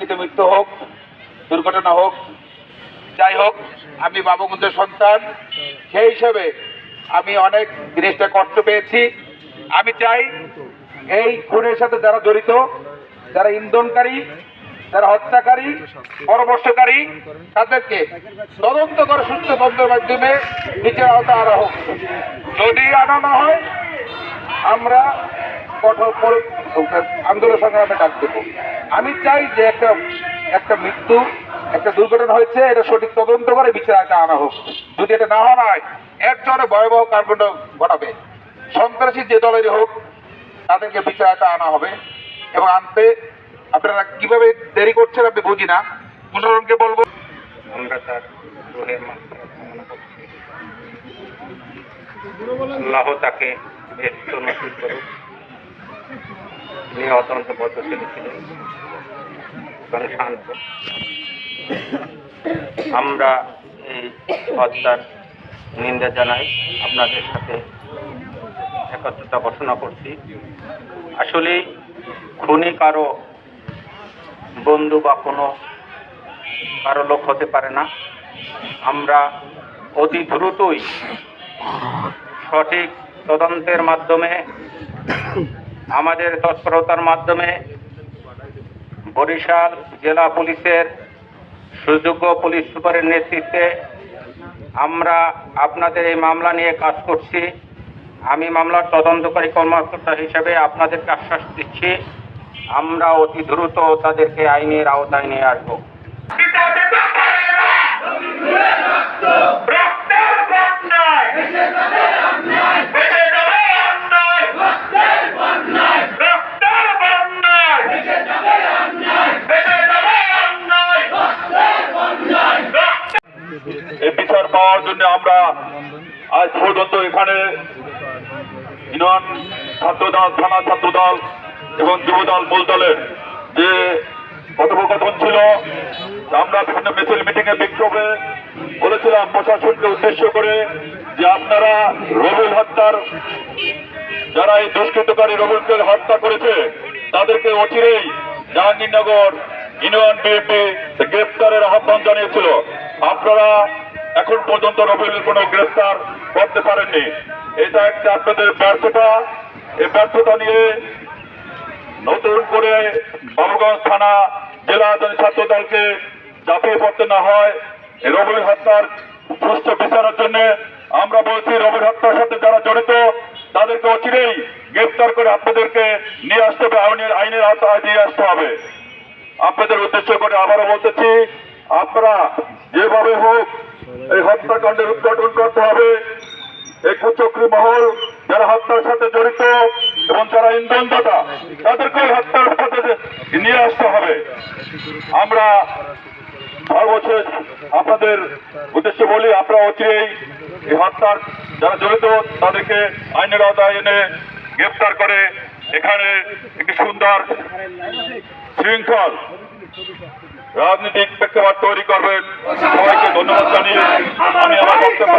ইচ্ছাকৃত মৃত্যু হোক, দুর্ঘটনা হোক, যাই হোক, আমি বাবুগঞ্জের সন্তান। সেই হিসেবে আমি অনেক জিনিসটা কষ্ট পেয়েছি। আমি চাই এই খুনের সাথে যারা জড়িত, যারা ইন্ধনকারী, যারা হত্যাকারী, পরামর্শকারী, তাদেরকে তদন্ত করে সুস্থ তদন্তের মাধ্যমে বিচার আওতা আনা হোক। যদি আনা না হয়, আমরা কঠোর পরি- আন্দোলন সংগ্রামে ডাক দেব। আমি চাই যে একটা একটা মৃত্যু, একটা দুর্ঘটনা হয়েছে, এটা সঠিক তদন্ত করে বিচার বিচারটা আনা হোক। যদি এটা না হয়, এর ভয়াবহ কার্বন ঘটাবে। সন্ত্রাসী যে দলেরই হোক, তাদেরকে বিচার বিচারটা আনা হবে। এবং আনতে আপনারা কীভাবে দেরি করছেন আপনি বুঝি না। পুনরনকে বলব আমরা তার রোহের মাত্রা কামনা করছি। আল্লাহ তাকে নসিব করুক। তিনি অত্যন্ত বদ্ধশীল ছিলেন। এবং শান্ত। আমরা এই হত্যার নিন্দা জানাই। আপনাদের সাথে একত্রতা ঘোষণা করছি। আসলে খুনি কারও বন্ধু বা কোনো কারও লোক হতে পারে না। আমরা অতি দ্রুতই সঠিক তদন্তের মাধ্যমে আমাদের তৎপরতার মাধ্যমে বরিশাল জেলা পুলিশের সুযোগ্য পুলিশ সুপারের নেতৃত্বে আমরা আপনাদের এই মামলা নিয়ে কাজ করছি। আমি মামলার তদন্তকারী কর্মকর্তা হিসেবে আপনাদেরকে আশ্বাস দিচ্ছি, আমরা অতি দ্রুত তাদেরকে আইনের আওতায় নিয়ে আসব। পাওয়ার জন্য আমরা আজ পর্যন্ত এখানে ইউনিয়ন ছাত্রদল, থানা ছাত্রদল এবং যুবদল মূল দলের যে কথোপকথন ছিল, আমরা বিভিন্ন মিছিল মিটিং এ বিক্ষোভে বলেছিলাম প্রশাসনকে উদ্দেশ্য করে যে আপনারা রবিউল হত্যার, যারা এই দুষ্কৃতকারী রবিউলকে হত্যা করেছে, তাদেরকে অচিরেই জাহাঙ্গীরনগর ইউনিয়ন বিএনপি গ্রেফতারের আহ্বান জানিয়েছিল। আপনারা এখন পর্যন্ত রবিউলের কোনো গ্রেফতার করতে পারেননি। এটা একটা আপনাদের ব্যর্থতা। এই ব্যর্থতা নিয়ে নতুন করে বাবুগঞ্জ থানা জেলা ছাত্র দলকে চাপিয়ে পড়তে না হয়। রবির হত্যার সুষ্ঠু বিচারের জন্য আমরা বলছি রবির হত্যার সাথে যারা জড়িত, তাদেরকে অচিরেই গ্রেফতার করে আপনাদেরকে নিয়ে আসতে হবে। আইনের আইনের আওতায় নিয়ে আসতে হবে। আপনাদের উদ্দেশ্য করে আবারও বলতেছি, আপনারা যেভাবে হোক এই হত্যাকাণ্ডের উদ্ঘাটন করতে হবে। এই কুচক্রী মহল যারা হত্যার সাথে জড়িত এবং যারা ইন্ধনদাতা তাদেরকে হত্যার সাথে নিয়ে আসতে হবে। আমরা সর্বশেষ আপনাদের উদ্দেশ্যে বলি আপনারা অচিরেই এই হত্যার যারা জড়িত, তাদেরকে আইনের আওতায় এনে গ্রেফতার করে এখানে একটি সুন্দর শৃঙ্খল রাজনৈতিক প্রেক্ষাপট তৈরি করবেন সবাইকে ধন্যবাদ জানিয়ে আমি আমার বক্তব্য।